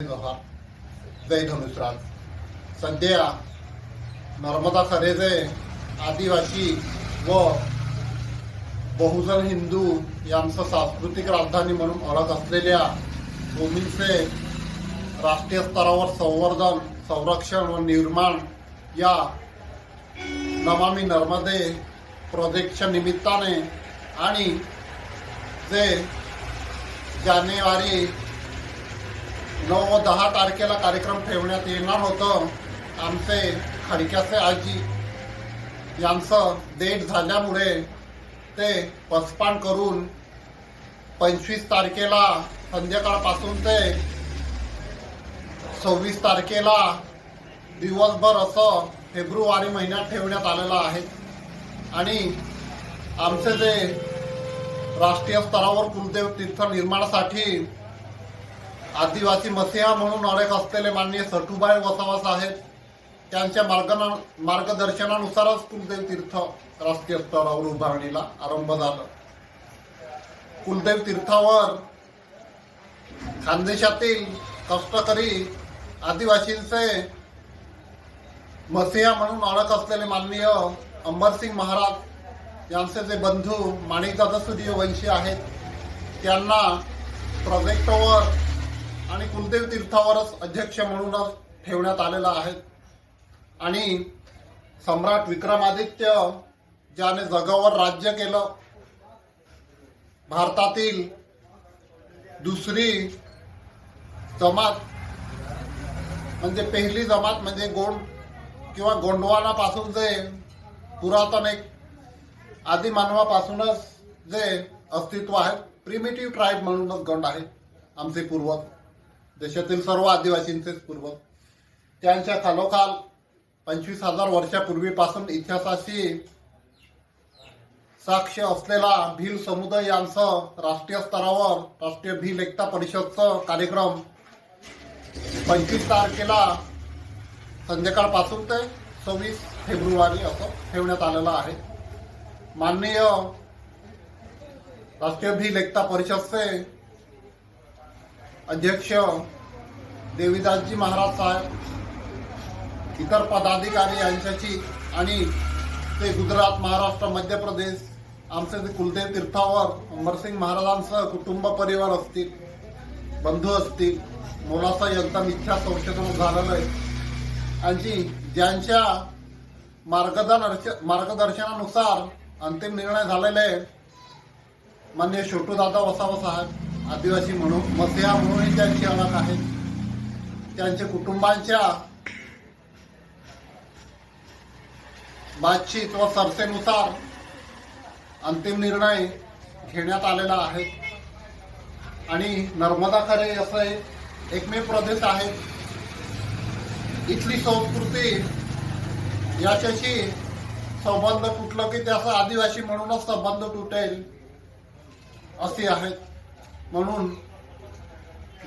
जय धनुषराज सध्या नर्मदा खरेजे आदिवासी व बहुजन हिंदू यांचं सांस्कृतिक राजधानी म्हणून ओळख असलेल्या भूमीचे राष्ट्रीय स्तरावर संवर्धन संरक्षण व निर्माण या नमामी नर्मदे प्रोजेक्टच्या निमित्ताने आणि जे जानेवारी नऊ व दहा तारखेला कार्यक्रम ठेवण्यात येणार होतं. आमचे खडक्याचे आजी यांचं डेट झाल्यामुळे ते पसपान करून पंचवीस तारखेला संध्याकाळपासून ते सव्वीस तारखेला दिवसभर असं फेब्रुवारी महिन्यात ठेवण्यात आलेलं आहे. आणि आमचे जे राष्ट्रीय स्तरावर कुलदेव तीर्थ निर्माणासाठी आदिवासी मसिहा म्हणून ओळख असलेले माननीय सटुबाई वसावास आहेत त्यांच्या मार्गना मार्गदर्शनानुसारच कुलदेव तीर्थ राष्ट्रीय स्तरावर उभारणीला आरंभ झाला. कुलदेव तीर्थावर खानदेशातील कष्टकरी आदिवासींचे मसिहा म्हणून ओळख असलेले माननीय अंबरसिंग महाराज यांचे जे बंधू माणिकदादा सूर्यवंशी आहेत त्यांना प्रोजेक्टवर कुलदेव तीर्थावरच अध्यक्ष म्हणूनच ठेवण्यात आलेला आहे. आणि सम्राट विक्रमादित्य ज्याने जगावर राज्य केलं भारतातील दुसरी जमात म्हणजे पहिली जमात म्हणजे गोंड किंवा गोंडवानापासून जे पुरातन एक आदिमानवापासूनच जे अस्तित्व आहे प्रिमिटिव्ह ट्राईब म्हणूनच गंड आहे आमचे पूर्वज. देशातील सर्व आदिवासींचेच पूर्वज त्यांच्या खालोखाल पंचवीस हजार वर्षापूर्वीपासून इतिहासाशी साक्ष असलेला भील समुदाय यांचं राष्ट्रीय स्तरावर राष्ट्रीय भील एकता परिषदचं कार्यक्रम पंचवीस तारखेला संध्याकाळपासून ते सव्वीस फेब्रुवारी असं ठेवण्यात आलेलं आहे. माननीय राष्ट्रीय भील एकता परिषदचे अध्यक्ष देवीदासजी महाराज साहेब इतर पदाधिकारी यांच्याशी आणि ते गुजरात महाराष्ट्र मध्य प्रदेश आमचे ते कुलदेव तीर्थावर अमरसिंग महाराजांसह कुटुंब परिवार असतील बंधू असतील मुलाचं एकदम इच्छा संशोधन झालेलं आहे. आणि ज्यांच्या मार्गदर्शन मार्गदर्शनानुसार अंतिम निर्णय झालेले मान्य छोटू दादा वसावा साहेब. आदिवासी म्हणून मसिहा म्हणूनही त्यांची ओळख आहे. त्यांच्या कुटुंबांच्या बातचीत व सरसेनुसार अंतिम निर्णय घेण्यात आलेला आहे. आणि नर्मदा खरे असं एकमेव प्रदेश आहे. इथली संस्कृती याच्याशी संबंध तुटलं की त्याचा आदिवासी म्हणूनच संबंध तुटेल असे आहेत म्हणून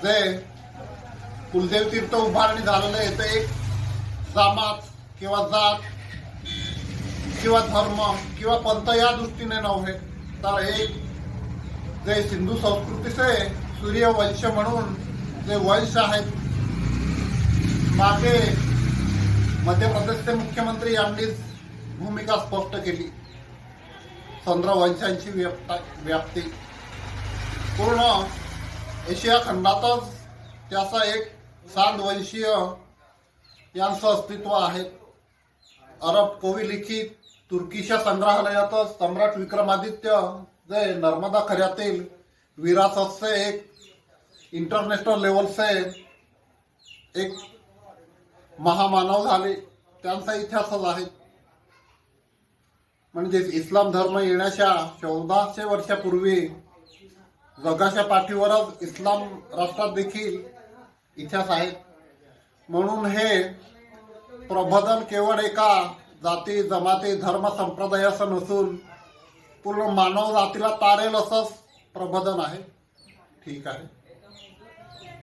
जे कुलदेव तीर्थ उभारणी झालेलं आहे ते एक जामात किंवा जात किंवा धर्म किंवा पंथ या दृष्टीने नव्हे तर एक जे सिंधू संस्कृतीचे सूर्यवंश म्हणून जे वंश आहेत मागे मध्य प्रदेशचे मुख्यमंत्री यांनीच भूमिका स्पष्ट केली. चंद्रवंशांची व्याप्ता व्याप्ती. पूर्ण एशिया खंडातच त्याचा एक सांदवंशीय यांचं अस्तित्व आहे. अरब कोवी लिखित तुर्कीच्या संग्रहालयातच सम्राट विक्रमादित्य जे नर्मदा खऱ्यातील विरासतचे एक इंटरनॅशनल लेवलचे एक महामानव झाले. त्यांचा इतिहासच आहे. म्हणजेच इस्लाम धर्म येण्याच्या चौदाशे वर्षापूर्वी जगाच्या पाठीवरच इस्लाम राष्ट्रात देखील इतिहास आहे. म्हणून हे प्रबोधन केवळ एका जाती जमाती धर्म संप्रदायाचं नसून पूर्ण मानव जातीला तारेल असंच प्रबोधन आहे. ठीक आहे.